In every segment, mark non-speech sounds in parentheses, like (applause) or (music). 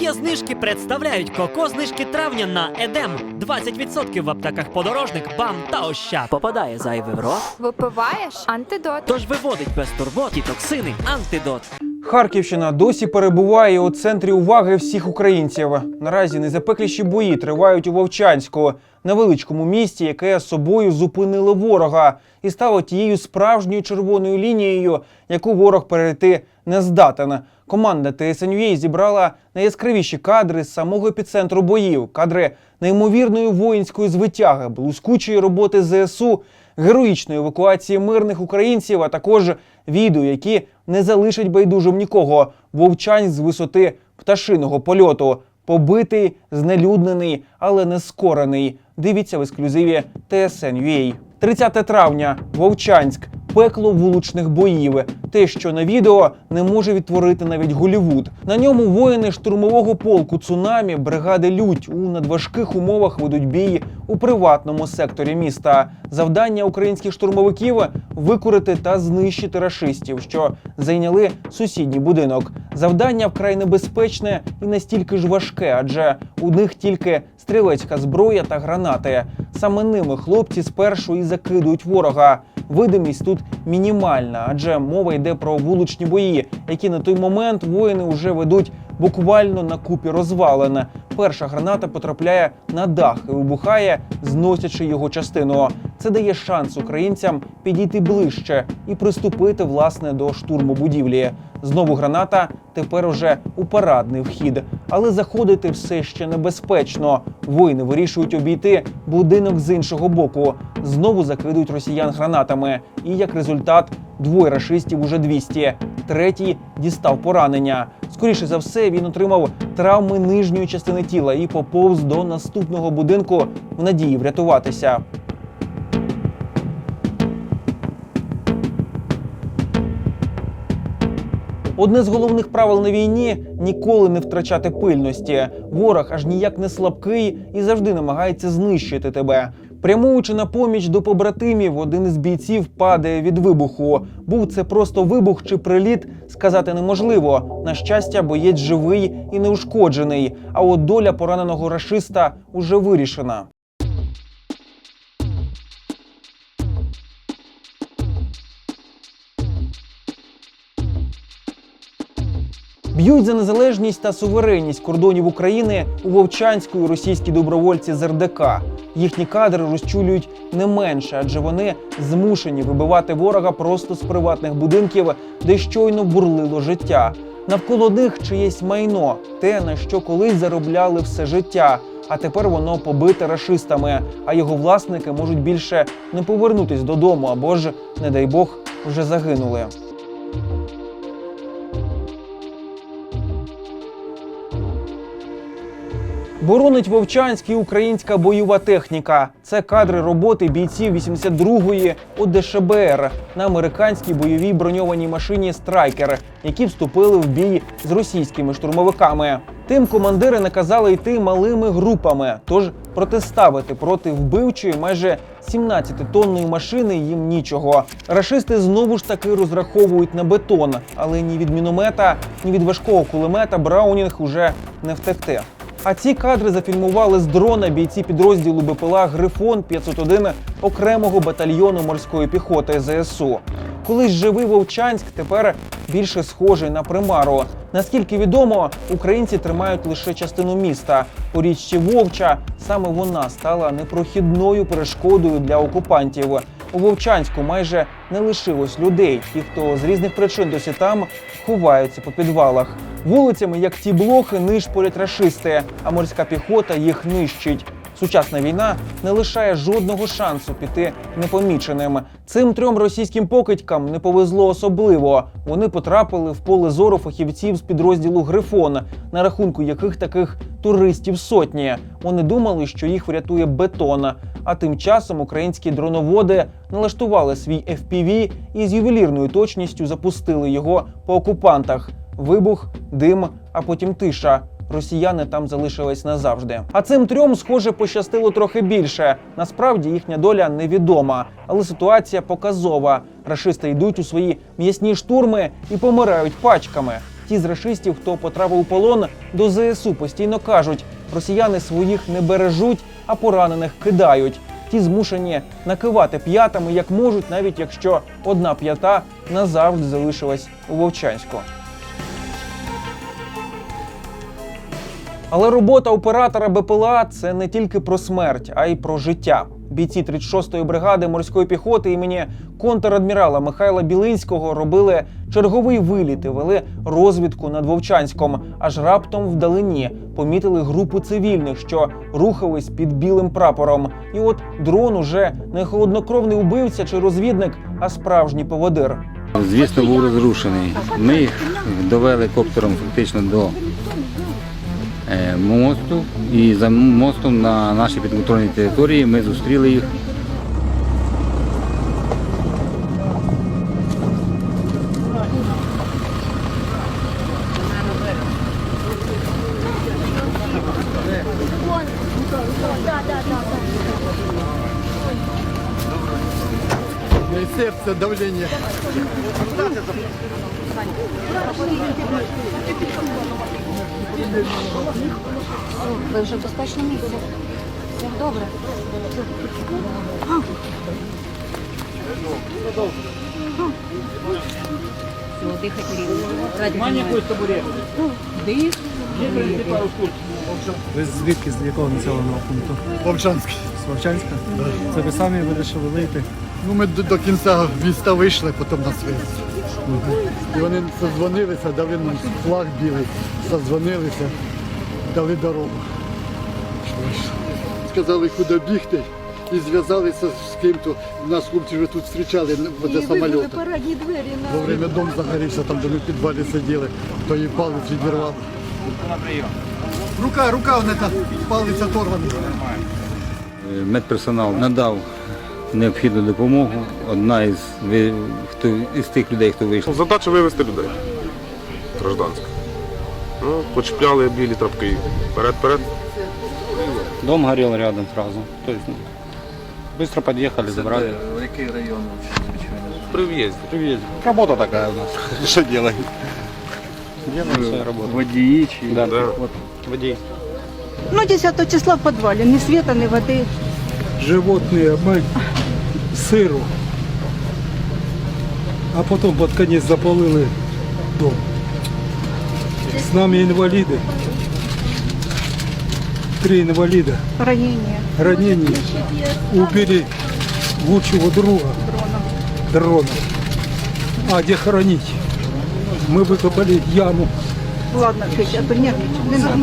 Є знижки представляють коко знижки травня на Едем. 20% в аптеках подорожник, бам та ощад. Попадає зайвий в рот, Випиваєш антидот. тож виводить без турбот і токсини антидот. Харківщина досі перебуває у центрі уваги всіх українців. Наразі незапекліші бої тривають у Вовчанську, невеличкому місті, яке собою зупинило ворога, і стало тією справжньою червоною лінією, яку ворог перейти не здатен. Команда ТСНЮА зібрала найяскравіші кадри з самого епіцентру боїв, кадри неймовірної воїнської звитяги, блискучої роботи ЗСУ, героїчної евакуації мирних українців, а також відео, які не залишать байдужим нікого. Вовчань з висоти пташиного польоту. Побитий, знелюднений, але не скорений. Дивіться в ексклюзиві TSN.ua. 30 травня. Вовчанськ. Пекло вуличних боїв. Те, що на відео не може відтворити навіть Голівуд. На ньому воїни штурмового полку цунамі бригади Лють у надважких умовах ведуть бій у приватному секторі міста. Завдання українських штурмовиків викорити та знищити рашистів, що зайняли сусідній будинок. Завдання вкрай небезпечне і настільки ж важке, адже у них тільки стрілецька зброя та гранати. Саме ними хлопці спершу і закидують ворога. Видимість тут мінімальна, адже мова йде про вуличні бої, які на той момент воїни вже ведуть буквально на купі розвалин. Перша граната потрапляє на дах і вибухає, зносячи його частину. Це дає шанс українцям підійти ближче і приступити власне до штурму будівлі. Знову граната тепер уже у парадний вхід, але заходити все ще небезпечно. Воїни вирішують обійти будинок з іншого боку. Знову закидують росіян гранатами. І як результат, двоє рашистів уже 200. Третій дістав поранення. Скоріше за все, він отримав травми нижньої частини тіла і поповз до наступного будинку в надії врятуватися. Одне з головних правил на війні ніколи не втрачати пильності. Ворог аж ніяк не слабкий і завжди намагається знищити тебе. Прямуючи на поміч до побратимів, один із бійців падає від вибуху. Був це просто вибух чи приліт, сказати неможливо. На щастя, боєць живий і неушкоджений. А от доля пораненого рашиста уже вирішена. Б'ють за незалежність та суверенність кордонів України у Вовчанську і російські добровольці з РДК. Їхні кадри розчулюють не менше, адже вони змушені вибивати ворога просто з приватних будинків, де щойно бурлило життя. Навколо них чиєсь майно, те на що колись заробляли все життя. А тепер воно побите рашистами, а його власники можуть більше не повернутись додому або ж, не дай Бог, вже загинули. Боронить Вовчанський українська бойова техніка. Це кадри роботи бійців 82-ї ОДШБР на американській бойовій броньованій машині Страйкер, які вступили в бій з російськими штурмовиками. Тим командири наказали йти малими групами, тож протиставити проти вбивчої майже 17-тонної машини їм нічого. Рашисти знову ж таки розраховують на бетон, але ні від міномета, ні від важкого кулемета Браунінг уже не втекти. А ці кадри зафільмували з дрона бійці підрозділу БПЛА Грифон 501 окремого батальйону морської піхоти ЗСУ. Колись живий Вовчанськ тепер більше схожий на примару. Наскільки відомо, українці тримають лише частину міста. У річці Вовча саме вона стала непрохідною перешкодою для окупантів. У Вовчанську майже не лишилось людей. Ті, хто з різних причин досі там ховаються по підвалах. Вулицями, як ті блохи, нишпорять рашисти, а морська піхота їх нищить. Сучасна війна не лишає жодного шансу піти непоміченим. Цим трьом російським покидькам не повезло особливо. Вони потрапили в поле зору фахівців з підрозділу Грифон, на рахунку яких таких туристів сотні. Вони думали, що їх врятує бетон. А тим часом українські дроноводи налаштували свій FPV і з ювелірною точністю запустили його по окупантах. Вибух, дим, а потім тиша. Росіяни там залишились назавжди. А цим трьом, схоже, пощастило трохи більше. Насправді їхня доля невідома, але ситуація показова. Рашисти йдуть у свої м'ясні штурми і помирають пачками. Ті з рашистів, хто потрапив у полон до ЗСУ, постійно кажуть, росіяни своїх не бережуть, а поранених кидають. Ті змушені накивати п'ятами як можуть, навіть якщо одна п'ята назавжди залишилась у Вовчанську. Але робота оператора БПЛА це не тільки про смерть, а й про життя. Бійці 36-ї бригади морської піхоти імені контрадмірала Михайла Білинського робили черговий виліт і вели розвідку над Вовчанськом. Аж раптом вдалині помітили групу цивільних, що рухались під білим прапором. І от дрон уже не холоднокровний убивця чи розвідник, а справжній поводир. Звісно, був розрушений. Ми їх довели коптером фактично до мосту, і за мостом на нашій підконтрольній території ми зустріли їх. Сердце, давление. Ви вже в безпечному місці. Все добре. Все, дихати рівно. Дих. Ви звідки з якого населеного пункту? Вовчанський. З Вовчанська? Це ви самі вирішили вийти? Ну, ми до, до кінця міста вийшли, потім нас вивезли. І вони созвонилися, дали нам флаг білий, созвонилися, дали дорогу. Сказали, куди бігти. І зв'язалися з ким-то. Нас хлопці вже тут зустрічали возле самоліта. Во время дом загорівся, там де ми в підвалі сиділи, то їй палець відірвав. Рука, рука, вона та палець оторваний. Е, Медперсонал надав необхідну допомогу. Одна із, ви- хто, із тих людей, хто вийшов. Задача вивезти людей. Гражданська. Ну, почіпляли білі трапки. Вперед-вперед. Дом горел рядом сразу. То есть, ну, быстро подъехали, забрали. При в'їзді. Привет. Работа такая у нас. (laughs) Что делаем? Делаем свою работу. Водии Да, Да. вот водей. Ну, 10 числа в підвалі. Ні світа, ні води. Животные, мы Сыру. А потом под конец запалили дом. С нами инвалиды. Три инвалида. Ранення. Ранения. Убили лучшего друга. Дрона. А где хоронить? Мы выкопали яму. Ладно, Петя, а то нервничай. Не надо.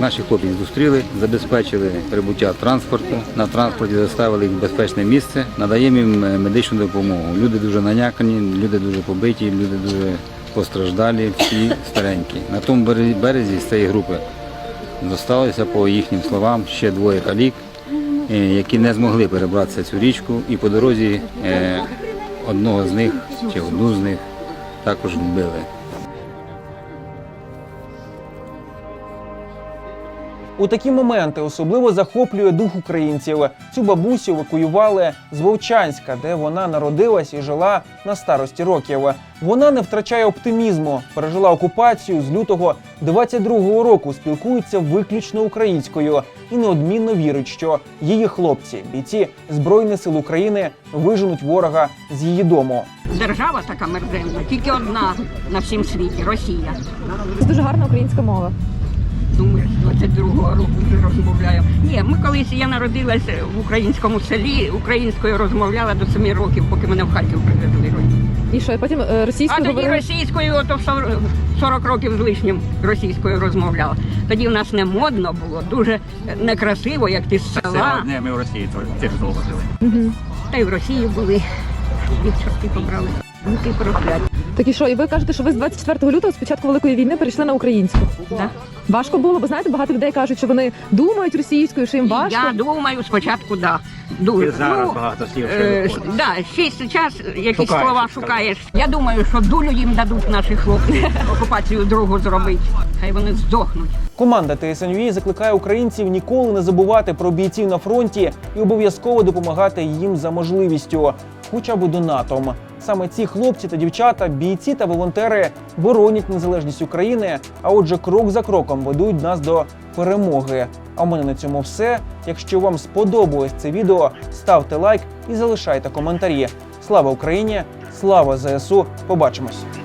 Наші хлопці зустріли, забезпечили прибуття транспорту. На транспорті доставили їх в безпечне місце, надаємо їм е, медичну допомогу. Люди дуже налякані, люди дуже побиті, люди дуже постраждалі, всі старенькі. На тому березі з цієї групи зосталося, по їхнім словам, ще двоє калік, е, які не змогли перебратися цю річку, і по дорозі е, одного з них чи одну з них також вбили. У такі моменти особливо захоплює дух українців. Цю бабусю евакуювали з Вовчанська, де вона народилась і жила на старості років. Вона не втрачає оптимізму, пережила окупацію з лютого 22-го року, спілкується виключно українською і неодмінно вірить, що її хлопці, бійці збройних сил України, виженуть ворога з її дому. Держава така мерзенна, тільки одна на всім світі Росія. Це дуже гарна українська мова. Думаю, з 22-го року вже розмовляю. Ні, ми колись я народилася в українському селі, українською розмовляла до 7 років, поки мене в Харків привезли. І що, і потім е, А російською тоді говорили? російською, ото в 40 40 років з лишнім російською розмовляла. Тоді в нас не модно було, дуже некрасиво, як ти з села. ми в Росії теж довго жили. Та й в Росії були. Їх чорти побрали. Руки прокляті. Так і що, і ви кажете, що ви з 24 лютого з початку великої війни перейшли на українську. Да. Важко було, бо знаєте, багато людей кажуть, що вони думають російською, що їм важко. Я думаю, спочатку да. Дуже. ну, багато слів. Е, да, ще час якісь слова шукаєш. Я думаю, що дулю їм дадуть наші хлопці (laughs) окупацію другу зробити. Хай вони здохнуть. Команда ТСНЮ закликає українців ніколи не забувати про бійців на фронті і обов'язково допомагати їм за можливістю, хоча б донатом. Саме ці хлопці та дівчата, бійці та волонтери боронять незалежність України, а отже, крок за кроком ведуть нас до перемоги. А в мене на цьому все. Якщо вам сподобалось це відео, ставте лайк і залишайте коментарі. Слава Україні! Слава ЗСУ! Побачимось!